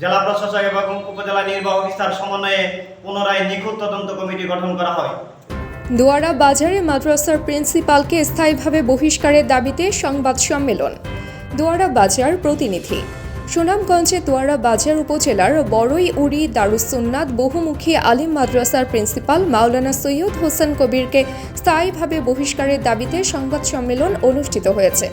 জেলা প্রশাসক এবং উপজেলা নির্বাহী অফিসার সমন্বয়ে পুনরায় নিখুঁত তদন্ত কমিটি গঠন করা হয়। দুয়ারা বাজারে মাদ্রাসার প্রিন্সিপালকে স্থায়ীভাবে বহিষ্কারের দাবিতে সংবাদ সম্মেলন। দুয়ারা বাজার প্রতিনিধি সুনামগঞ্জে দোয়ারা বাজার উপজেলার বড়ই উড়ি দারুসুন্নাত বহুমুখী আলিম মাদ্রাসার প্রিন্সিপাল মাওলানা সৈয়দ হোসেন কবিরকে স্থায়ীভাবে বহিষ্কারের দাবিতে সংবাদ সম্মেলন অনুষ্ঠিত হয়েছে।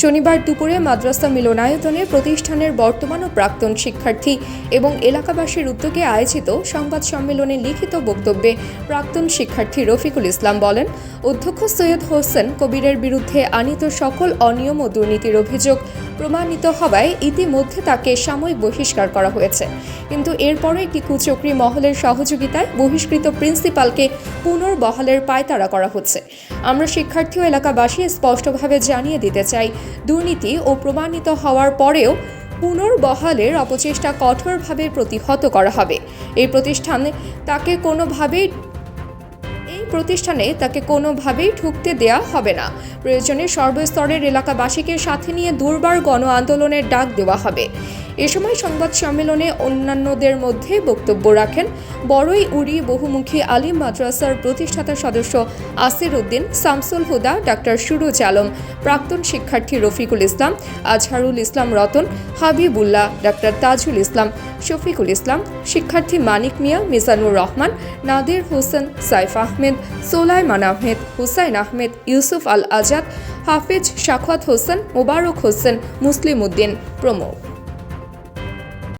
শনিবার দুপুরে মাদ্রাসা মিলনায়তনে প্রতিষ্ঠানের বর্তমান ও প্রাক্তন শিক্ষার্থী এবং এলাকাবাসীর উদ্যোগে আয়োজিত সংবাদ সম্মেলনে লিখিত বক্তব্যে প্রাক্তন শিক্ষার্থী রফিকুল ইসলাম বলেন, অধ্যক্ষ সৈয়দ হোসেন কবিরের বিরুদ্ধে আনিত সকল অনিয়ম ও দুর্নীতির অভিযোগ প্রমাণিত হওয়ায় ইতিমধ্যে তাকে সাময়িক বহিষ্কার করা হয়েছে। কিন্তু এরপরও একটি কুচক্রী মহলের সহযোগিতায় বহিষ্কৃত প্রিন্সিপালকে পুনর্বহালের পায়তারা করা হচ্ছে। আমরা শিক্ষার্থী এলাকাবাসী স্পষ্টভাবে জানিয়ে দিতে চাই, দুর্নীতি ও প্রমাণিত হওয়ার পরেও পুনর্বহালের অপচেষ্টা কঠোরভাবে প্রতিহত করা হবে। এই প্রতিষ্ঠানে তাকে কোনোভাবেই প্রতিষ্ঠানে তাকে কোনোভাবেই ঢুকতে দেয়া হবে না। প্রয়োজনে সর্বস্তরের এলাকাবাসীকে সাথে নিয়ে দুর্বার গণ আন্দোলনের ডাক দেওয়া হবে। এ সময় সংবাদ সম্মেলনে অন্যান্যদের মধ্যে বক্তব্য রাখেন বড়ই উড়ি বহুমুখী আলিম মাদ্রাসার প্রতিষ্ঠাতা সদস্য আসির উদ্দিন, শামসুল হুদা, ডাক্তার সুরুজ আলম, প্রাক্তন শিক্ষার্থী রফিকুল ইসলাম, আজহারুল ইসলাম রতন, হাবিবুল্লাহ, ডাক্তার তাজুল ইসলাম, শফিকুল ইসলাম, শিক্ষার্থী মানিক মিয়া, মিজানুর রহমান, নাদির হোসেন, সাইফ আহমেদ, সোলাইমান আহমেদ, হুসাইন আহমেদ, ইউসুফ আল আজাদ, হাফিজ শাখাত হোসেন, মোবারক হোসেন, মুসলিম উদ্দিন প্রমুখ।